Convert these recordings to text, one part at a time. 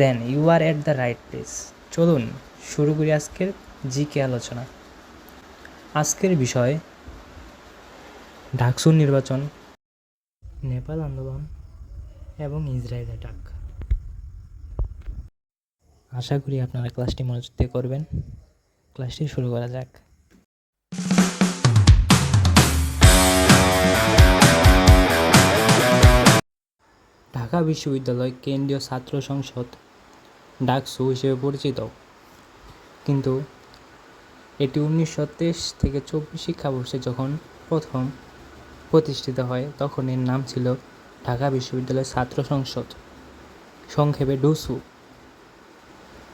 Then you are at the right place চলুন, শুরু করি আজকের জিকে আলোচনা। আজকের বিষয় ডাকসুর নির্বাচন, নেপাল আন্দোলন এবং ইসরায়েল অ্যাটাক আশা করি আপনারা ক্লাসটি মনোযোগ দিয়ে করবেন। ক্লাসটি শুরু করা যাক। ঢাকা বিশ্ববিদ্যালয় কেন্দ্রীয় ছাত্র সংসদ ডাকসু হিসেবে পরিচিত। কিন্তু এটি উনিশশো তেইশ থেকে চব্বিশ শিক্ষাবর্ষে যখন প্রথম প্রতিষ্ঠিত হয়, তখন এর নাম ছিল ঢাকা বিশ্ববিদ্যালয় ছাত্র সংসদ। সংক্ষেপে ডুসু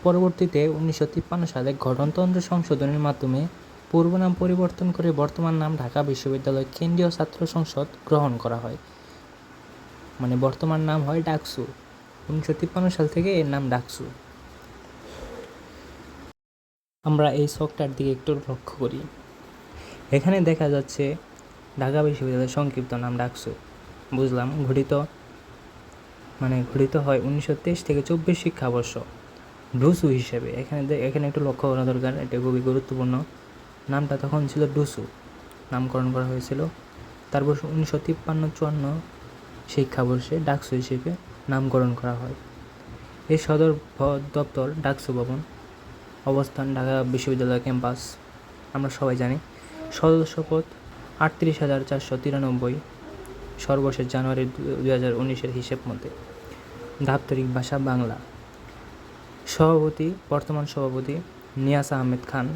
পরবর্তীতে উনিশশো তিপ্পান্ন সালে গঠনতন্ত্র সংশোধনের মাধ্যমে পূর্ব নাম পরিবর্তন করে বর্তমান নাম ঢাকা বিশ্ববিদ্যালয় কেন্দ্রীয় ছাত্র সংসদ গ্রহণ করা হয়। মানে বর্তমান নাম হয় ডাকসু উনিশশো তিপ্পান্ন সাল থেকে এর নাম ডাকসু। আমরা এই শখটার দিকে একটু লক্ষ্য করি। এখানে দেখা যাচ্ছে ঢাকা বিশ্ববিদ্যালয়ের সংক্ষিপ্ত নাম ডাকসু। বুঝলাম, ঘটিত মানে ঘটিত হয় উনিশশো তেইশ থেকে চব্বিশ শিক্ষাবর্ষ। ডুসু হিসেবে, এখানে এখানে একটু লক্ষ্য করা দরকার, এটা খুবই গুরুত্বপূর্ণ। নামটা তখন ছিল ডুসু, নামকরণ করা হয়েছিল। তারপর উনিশশো তিপ্পান্ন চুয়ান্ন শিক্ষাবর্ষে ডাকসু হিসেবে নামকরণ করা হয়। এর সদর দপ্তর ডাকসু ভবন, অবস্থান ঢাকা বিশ্ববিদ্যালয় ক্যাম্পাস, আমরা সবাই জানি। সদস্য পদ আটত্রিশ হাজার চারশো তিরানব্বই, সর্বশেষ জানুয়ারি দু হাজার উনিশের হিসেব মতে। দাপ্তরিক ভাষা বাংলা। সভাপতি, বর্তমান সভাপতি নিয়াস আহমেদ খান,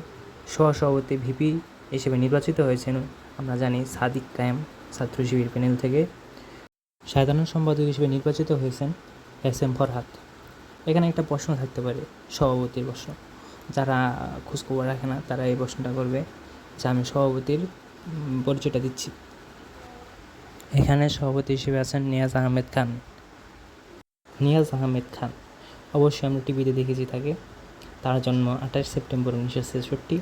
সহসভাপতি ভিপি হিসেবে নির্বাচিত হয়েছেন, আমরা জানি সাদিক কায়েম ছাত্র শিবির প্যানেল থেকে। সাধারণ সম্পাদক হিসেবে নির্বাচিত হয়েছেন এস এম ফরহাদ। এখানে একটা প্রশ্ন থাকতে পারে, সভাপতির প্রশ্ন। যারা খোঁজখবর রাখে না, তারা এই প্রশ্নটা করবে যে, আমি সভাপতির পরিচয়টা দিচ্ছি। এখানে সভাপতি হিসেবে আছেন নিয়াজ আহমেদ খান। নিয়াজ আহমেদ খান, অবশ্যই আমরা টিভিতে দেখেছি তাকে। তার জন্ম আঠাশ সেপ্টেম্বর উনিশশো ছেষট্টি।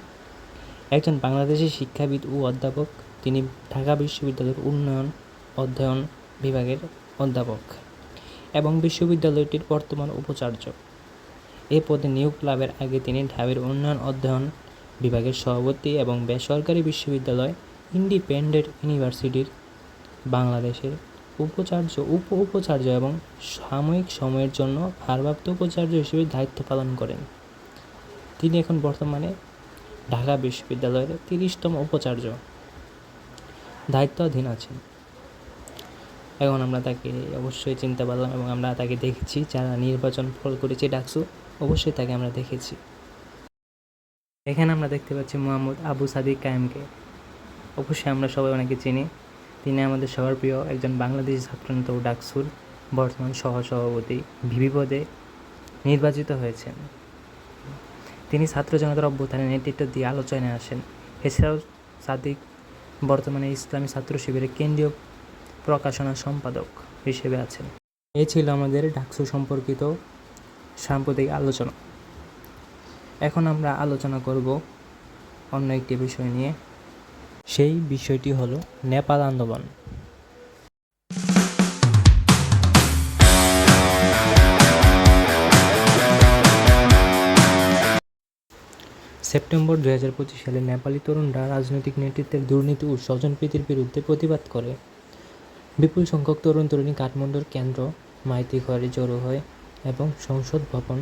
একজন বাংলাদেশি শিক্ষাবিদ ও অধ্যাপক। তিনি ঢাকা বিশ্ববিদ্যালয়ের উন্নয়ন, অধ্যয়ন বিভাগের অধ্যাপক এবং বিশ্ববিদ্যালয়টির বর্তমান উপাচার্য। এ পদে নিয়োগ লাভের আগে তিনি ঢাবির উন্নয়ন অধ্যয়ন বিভাগের সভাপতি এবং বেসরকারি বিশ্ববিদ্যালয় ইন্ডিপেন্ডেন্ট ইউনিভার্সিটির বাংলাদেশের উপাচার্য উপ উপাচার্য এবং সাময়িক সময়ের জন্য ভারপ্রাপ্ত উপাচার্য হিসেবে দায়িত্ব পালন করেন। তিনি এখন বর্তমানে ঢাকা বিশ্ববিদ্যালয়ের তিরিশতম উপাচার্য। দায়িত্বাধীন আছেন। এখন আমরা তাকে অবশ্যই চিনতে পারলাম এবং আমরা তাকে দেখেছি, যারা নির্বাচন ফল করেছে ডাকসু, অবশ্যই তাকে আমরা দেখেছি। এখানে আমরা দেখতে পাচ্ছি মোহাম্মদ আবু সাদিক কায়েমকে। অবশ্যই আমরা সবাই অনেকে চিনি। তিনি আমাদের সবার প্রিয় একজন বাংলাদেশি ছাত্রনেতা ডাকসুর বর্তমান সহসভাপতি ভিভি পদে নির্বাচিত হয়েছেন। তিনি ছাত্র জনতার অভ্যুত্থানে নেতৃত্ব দিয়ে আলোচনায় আসেন। এছাড়াও সাদিক বর্তমানে ইসলামী ছাত্র শিবিরের কেন্দ্রীয় প্রকাশনা সম্পাদক হিসেবে আছেন। এই ছিল আমাদের ডাকসু সম্পর্কিত সাম্প্রতিক আলোচনা। এখন আমরা আলোচনা করব অন্য একটি বিষয় নিয়ে। সেই বিষয়টি হলো নেপাল আন্দোলন। সেপ্টেম্বর দু হাজার পঁচিশ সালে নেপালি তরুণরা রাজনৈতিক নেতৃত্বের দুর্নীতি ও স্বজনপ্রীতির বিরুদ্ধে প্রতিবাদ করে। বিপুল সংখ্যক তরুণ তরুণী কাঠমান্ডুর কেন্দ্র মাইতি ঘরে জড়ো হয় এবং সংসদ ভবন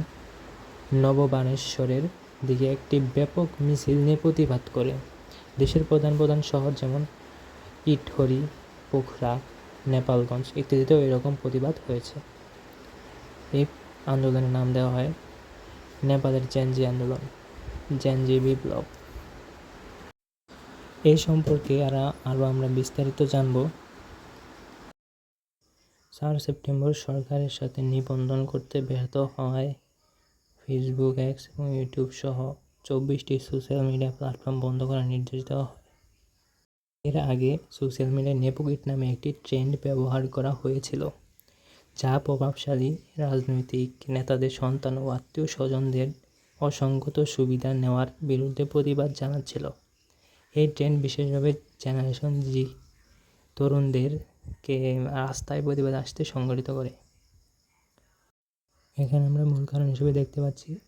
নববানেশ্বরের দিকে একটি ব্যাপক মিছিল নিয়ে প্রতিবাদ করে। দেশের প্রধান প্রধান শহর যেমন ইটহরি, পোখরা, নেপালগঞ্জ ইত্যাদিতেও এরকম প্রতিবাদ হয়েছে। এই আন্দোলনের নাম দেওয়া হয় নেপালের জ্যানজি আন্দোলন, জ্যানজি বিপ্লব। এই সম্পর্কে আরা আরও আমরা বিস্তারিত জানব। চার সেপ্টেম্বর সরকারের সাথে নিবন্ধন করতে ব্যর্থ হওয়ায় ফেসবুক এক্স এবং ইউটিউব সহ চব্বিশটি সোশ্যাল মিডিয়া প্ল্যাটফর্ম বন্ধ করার নির্দেশ দেওয়া হয়। এর আগে সোশ্যাল মিডিয়ায় নেপোকিট নামে একটি ট্রেন্ড ব্যবহার করা হয়েছিল, যা প্রভাবশালী রাজনৈতিক নেতাদের সন্তান ও আত্মীয় স্বজনদের অসংগত সুবিধা নেওয়ার বিরুদ্ধে প্রতিবাদ জানাচ্ছিল। এই ট্রেন্ড বিশেষভাবে জেনারেশন জি তরুণদেরকে রাস্তায় প্রতিবাদ আসতে সংগঠিত করে। এখানে আমরা মূল কারণ হিসেবে দেখতে পাচ্ছি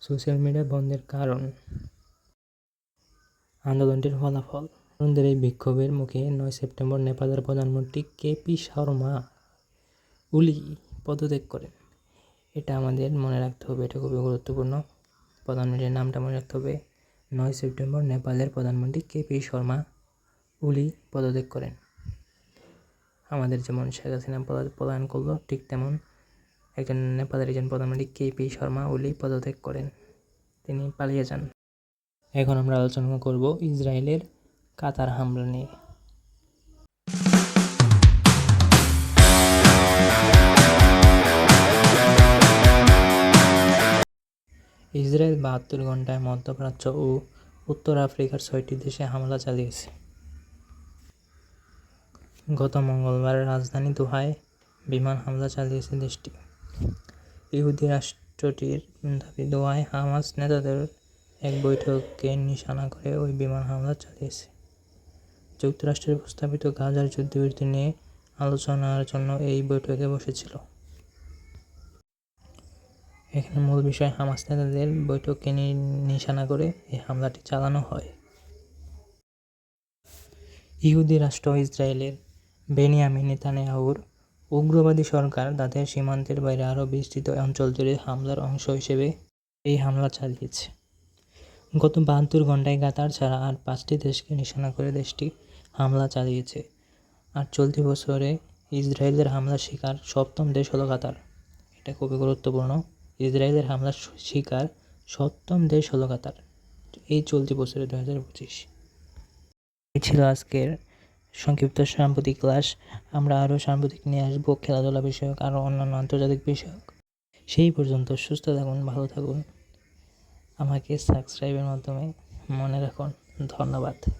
সোশ্যাল মিডিয়া বন্ধের কারণ। আন্দোলনটির ফলাফল। তরুণদের এই বিক্ষোভের মুখে নয় সেপ্টেম্বর নেপালের প্রধানমন্ত্রী কেপি শর্মা উলি পদত্যাগ করেন। এটা আমাদের মনে রাখতে হবে, এটা খুবই গুরুত্বপূর্ণ। প্রধানমন্ত্রীর নামটা মনে রাখতে হবে। নয় সেপ্টেম্বর নেপালের প্রধানমন্ত্রী কেপি শর্মা উলি পদত্যাগ করেন। আমাদের যেমন শেখ হাসিনা পলায়ন করল, ঠিক তেমন একজন নেপালের একজন প্রধানমন্ত্রী কে পি শর্মা ওলি পদত্যাগ করেন। তিনি পালিয়ে যান। এখন আমরা আলোচনা করব ইসরায়েলের কাতার হামলা নিয়ে। ইসরায়েল বাহাত্তর ঘন্টায় মধ্যপ্রাচ্য ও উত্তর আফ্রিকার ছয়টি দেশে হামলা চালিয়েছে। গত মঙ্গলবার রাজধানী দোহায় বিমান হামলা চালিয়েছে দেশটি। ইহুদি রাষ্ট্রটির দাবি, দোহায় হামাস নেতাদের এক বৈঠককে নিশানা করে ওই বিমান হামলা চালিয়েছে। যুক্তরাষ্ট্রের প্রস্তাবিত গাজার যুদ্ধবিরতি নিয়ে আলোচনার জন্য এই বৈঠকে বসেছিল। এখানে মূল বিষয়, হামাস নেতাদের বৈঠককে নিশানা করে এই হামলাটি চালানো হয়। ইহুদি রাষ্ট্র ইসরায়েলের বেনিয়ামিন নেতানিয়াহুর উগ্রবাদী সরকার তাদের সীমান্তের বাইরে আরও বিস্তৃত অঞ্চল জুড়ে হামলার অংশ হিসেবে এই হামলা চালিয়েছে। গত বাহাত্তর ঘন্টায় কাতার ছাড়া আর পাঁচটি দেশকে নিশানা করে দেশটি হামলা চালিয়েছে। আর চলতি বছরে ইসরায়েলের হামলার শিকার সপ্তম দেশ হলো কাতার এটা খুবই গুরুত্বপূর্ণ। ইসরায়েলের হামলার শিকার সপ্তম দেশ হলো কাতার এই চলতি বছরে দু হাজার পঁচিশ। এই ছিল আজকের সংক্ষিপ্ত সাম্প্রতিক ক্লাস, আমরা আরও সাম্প্রতিক নিয়ে আসব খেলাধুলা বিষয়ক, আরও অন্যান্য আন্তর্জাতিক বিষয়ক। সেই পর্যন্ত সুস্থ থাকুন, ভালো থাকুন। আমাকে সাবস্ক্রাইবের মাধ্যমে মনে রাখুন। ধন্যবাদ।